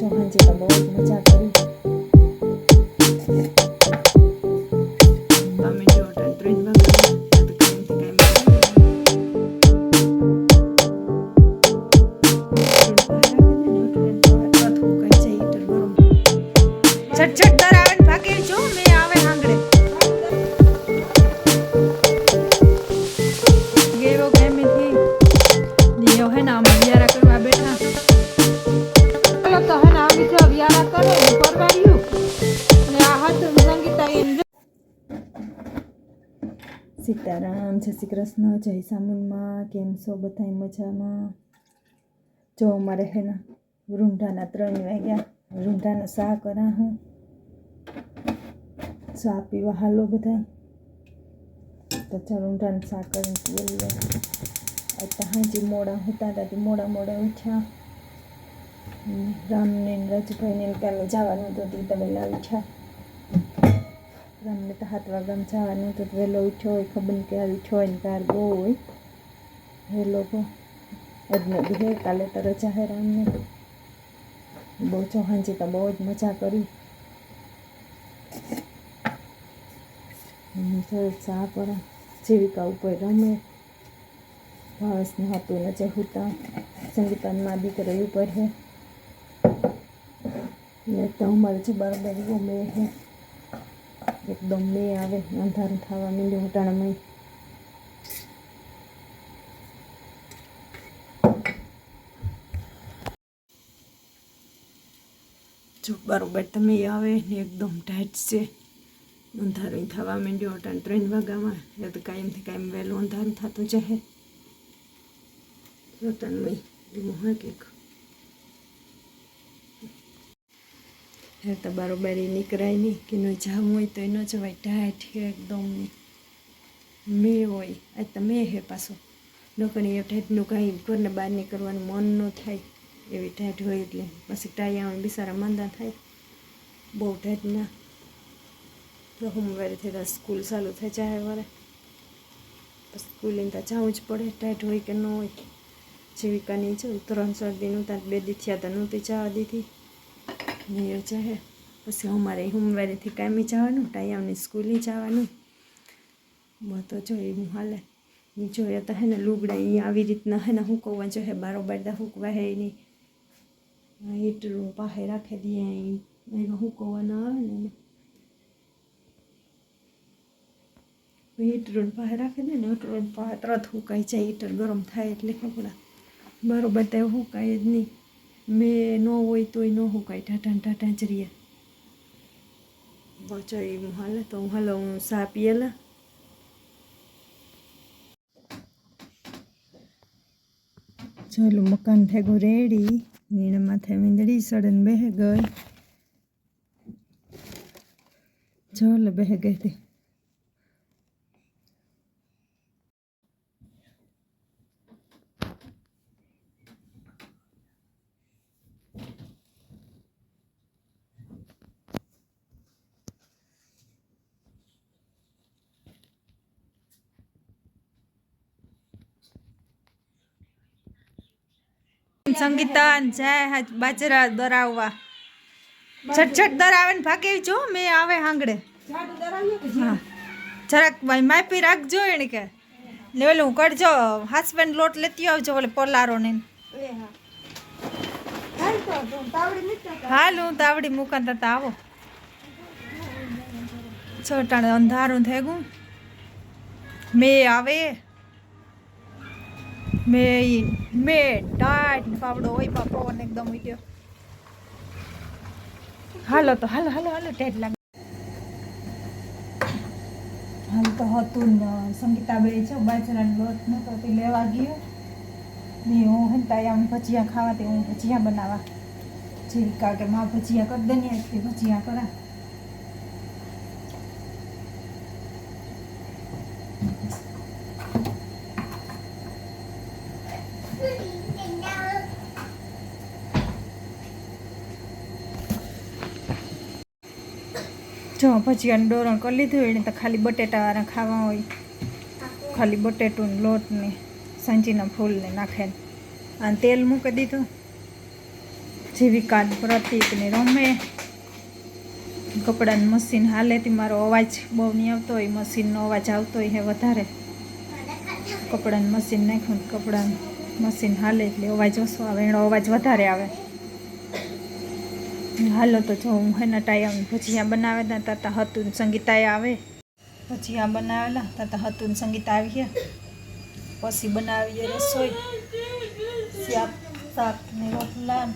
ચૌહાણજી તો બહુ જ મજા કરી તમે કૃષ્ણ, જય સામુનમાં, કેમ છો બધા મજામાં? જો અમારે હે ને, રૂંઢાના ત્રણ વાગ્યા, રૂંઢાના શા કરા હું. સા પીવા હાલો બધા તો ચાલ રૂંઢાને શા કરીને પીએ તો હાજી મોડા હતા ત્યાંથી મોડા મોડા ઉઠ્યા. રામને રજભાઈને કાલે જવાનું તો તે તમે ઉઠ્યા. રામને તો સાત વાગ્યામાં જવાનું તો વહેલો ઉઠ્યો હોય, ખબર નહીં ક્યારે ઉઠ્યો હોય ને કાર બહુ હોય. વહેલો તો અજનબી હે કાલે તો રજા હે બહુ ચૌહાણજી તો બહુ જ મજા કરી. સરસ ચા પર જીવિકા ઉપર રમે. ભાવસને હતું ને જે હુતા. સંગીતાનમાં દીકરો ઉપર હે. ને તો અમારે જે બરાબર ગમે હે. એકદમ મેં આવે, અંધારું થવા માંડ્યું હટાણામાં જો બરોબર તમે આવે ને એકદમ ટાઈટ છે. અંધારું થવા માંડ્યું અટાણ ત્રણ વાગ્યામાં એ તો કાયમથી કાયમ વહેલું અંધારું થતું જશે. રતનમય એવું હોય કંઈક હે, તો બરોબર એ નીકળાય નહીં કે નો જામ હોય તો એનો જવાય. છે એકદમ મે હોય. આજ તો મેં હે પાછો. નોકરી એ ટાઈટનું કાંઈ ઘરને બહાર નીકળવાનું મન ન થાય. એવી ટાઈટ હોય એટલે પછી ટાયા બિચારા માંદા થાય. બહુ ટાઈટ ના. તો સોમવારે થઈ સ્કૂલ ચાલુ થાય ચાર વારે સ્કૂલે તો જવું જ પડે ટાઈટ હોય કે ન હોય. જીવિકાની જવું ત્રણ ચાર દિન ત્યાં બે દી થયા હતા નહોતી જવા દીધી. એ ચાહે પછી અમારે સોમવારેથી કામે જવાનું ટાયામની સ્કૂલે જવાનું. તો જોઈ હું હાલે. જોયા તો હે ને લુગડા અહીં આવી રીતના હે ને હુકવવા જો હે બારોબાર દા હુકવા હે નહીં. હીટરું પાસે રાખી દઈએ અહીં હુકવવાના આવે ને હીટરું પાસે રાખી દે ને, હીટરું પાસે તરત હુકાઈ જાય, હીટર ગરમ થાય એટલે કપડાં. બરોબર તો હુકાય જ નહીં. મેં ન હોય તોય ન હુકાય. ટાટા ને ટાટા જ રહીએ બચો એવું હાલે તો હું હાલો હું સા પીએલા ચાલો મકાન ભેગું રેડી. નીણ માથે વીંદડી સડન બેહ ગઈ. ચાલ બેહ ગઈ. હતી સંગીતા જાય બાજરા દરાવવા. છટછટ દરાવે ને ભાગે જો, મેં આવે હાંગડે હા. જરાક ભાઈ માપી રાખજો એને કે. હું કરજો હસબન્ડ લોટ લેતી આવજો ઓલે પલારો ને હાલ, હું તાવડી મૂકન તા આવો. છટાણે અંધારું થઈ ગયું મેં આવે. મેં મેં ટાઈટ પાવડો હોય પા પવન એકદમ ઉડ્યો હાલો તો, હાલો હાલો હાલો, ટેટ લાગે. હાલ તો હતું ને સંગીતાબે છે, બાજરાનો લોટ નતો, તે લેવા ગયો. ને હું હંતા આમ ભજીયા ખાવા તે હું ભજીયા બનાવા. જીરિકા કે માં ભજીયા કરી દે ને ભજીયા કરા. જો ભજીયાનું ડોરણ કરી લીધું હોય ને તો ખાલી બટેટાવાળા ખાવા હોય. ખાલી બટેટું લોટને સાંજીના ફૂલને નાખે અને તેલ મૂકી દીધું. જીવિકા પ્રતિક ને રમે. કપડાનું મશીન હાલે તે મારો અવાજ બહુ નહીં આવતો હોય. મશીનનો અવાજ આવતો હોય વધારે. કપડાનું મશીન નાખ્યું કપડાનું મશીન હાલે એટલે અવાજ ઓછો આવે. એનો અવાજ વધારે આવે. હાલો તો જો હું એના ટાઈમ ભજીયા બનાવેલા તાતા હતું સંગીતાએ આવે. ભજીયા બનાવેલા તાતા હતું સંગીતા આવીએ પછી બનાવીએ રસોઈ. શાક શાક ને રોટલા ને.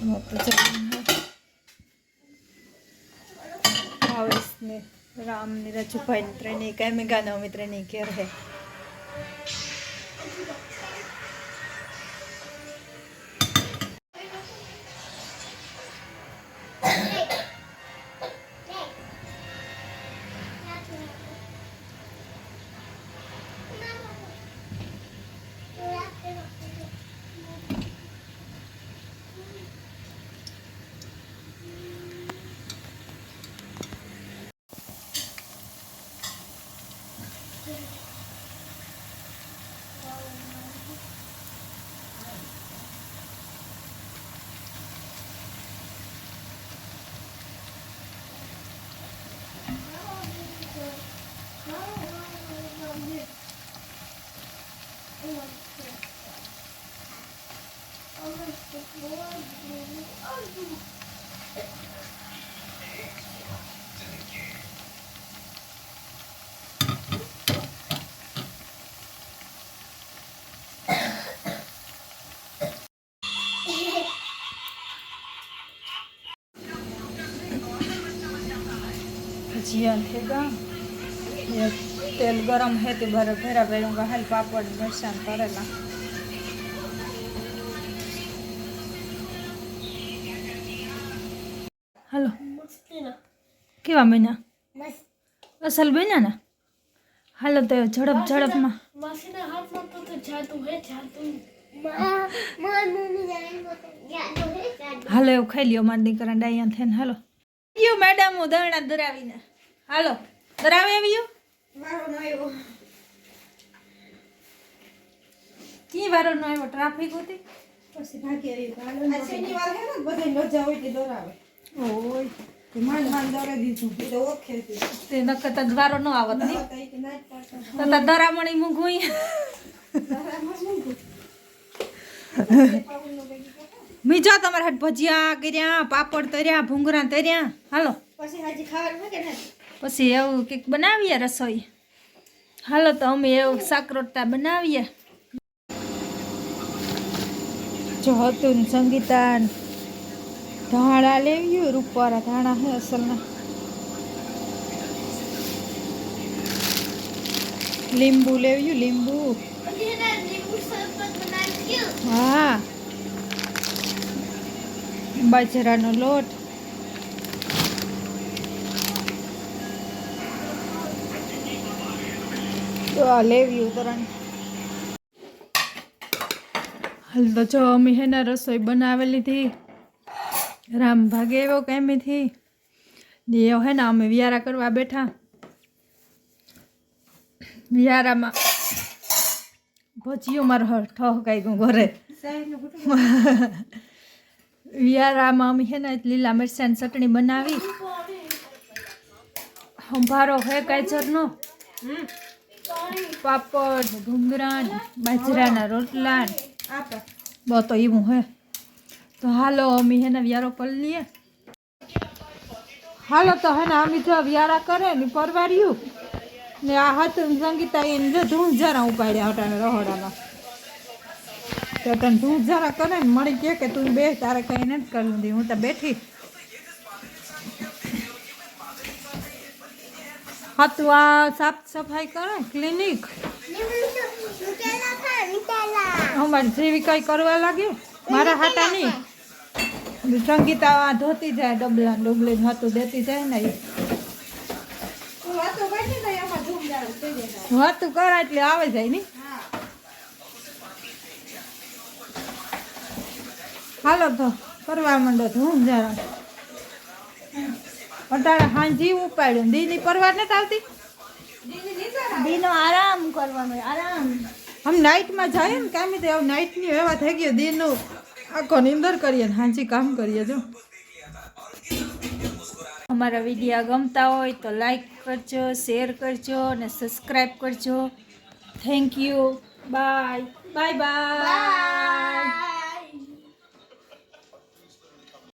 રામની તો ચાલો. ભાવેશ ને રામ ને રજુભાઈ ને ત્રણેય કાંઈ મેઘાના અમે ત્રણેય ઘેર હે. ભજીયા થેગા તેલ ગરમ હે તે બરાબર ભેરા ભેરું હાલ પાપડ મરસાન કરેલા. હાલો. કેવા મહિના અસલ બન્યા ને? હાલો તો ઝડપ ઝડપમાં. હાલો એવું ખાઈ લ્યો મારા દીકરા ડાયા થઈને. હાલો. યો મેડમ હું દરણા દરાવીને હાલો દરાવી આવ્યો. કી વારો નો આવ્યો? ટ્રાફિક હતી? પછી ભાગી આવી. આ શનિવાર હે ને? મજા હોય તે દોરાવે તો નકર તો વારો નો આવત નહીં તો દરામણી મૂંઘું મીજો તમારે હાથ ભજીયા કર્યા પાપડ તર્યા ભૂંગરા તર્યા. હાલો. પછી એવું કંઈક બનાવીએ રસોઈ. હાલો તો અમે એવું શાક રોટલા બનાવીએ. જો હતું સંગીતા ધાણા લેવ્યું રૂપવાળા ધાણા હે અસલના. લીંબુ લેવ્યું લીંબુ. હા. બાજરાનો લોટ. તો આ લેવી ઉતરણ. હાલ તો જો અમે હેના રસોઈ બનાવેલી હતી રામ ભાગે એવો કેમીથી? ને એ હે ને અમે વિયારા કરવા બેઠા. વિયારામાં ભજીયો મારો ઠહકાઈ ગયું ઘરે. વિયારામાં અમે છે ને લીલા મિરચાની ચટણી બનાવી. સંભારો હે ગાજરનો. પાપડ ભૂંગરા બાજરાના રોટલા ને બહુ તો એવું હે. તો હાલો અમી હેને વ્યારો કરી લઈએ. હાલો તો હે ને અમે જો વ્યારા કરે ને પરવાર્યું. ને આ હતું સંગીતા એને જો ધૂળ જરા ઉપાડ્યા હતા રહોડામાં. તો તને ધૂળ જરા કરે ને મળી કે કે તું બે તારે કઈ નથી કરવું દી હું તો બેઠી. હા તું આ સાફ સફાઈ કરે ક્લિનિક? હું મારી જેવી કઈ કરવા લાગે? મારા હાટા નહીં સંગીતા આ ધોતી જાય ડબલા ડબલે હાથું દેતી જાય ને ઈ. તું વાતો ને એમાં ધૂમ જાણ થઈ જાય. વાતું કરા એટલે આવે જાય ને. હાલો તો કરવા માંડો તો હું જરા. અટાણે હાંજી ઉપાડ્યું દીની પરવાર નથી આવતી? દીનો આરામ કરવાનો આરામ. આમ નાઇટમાં જાય ને કામે તો આવું નાઇટની એવા થઈ ગયો દિનનું આખો નિંદર કરીએ ને હાંચી કામ કરીએ જો. અમારા વિડીયા ગમતા હોય તો લાઈક કરજો શેર કરજો અને સબસ્ક્રાઈબ કરજો. Thank you bye bye bye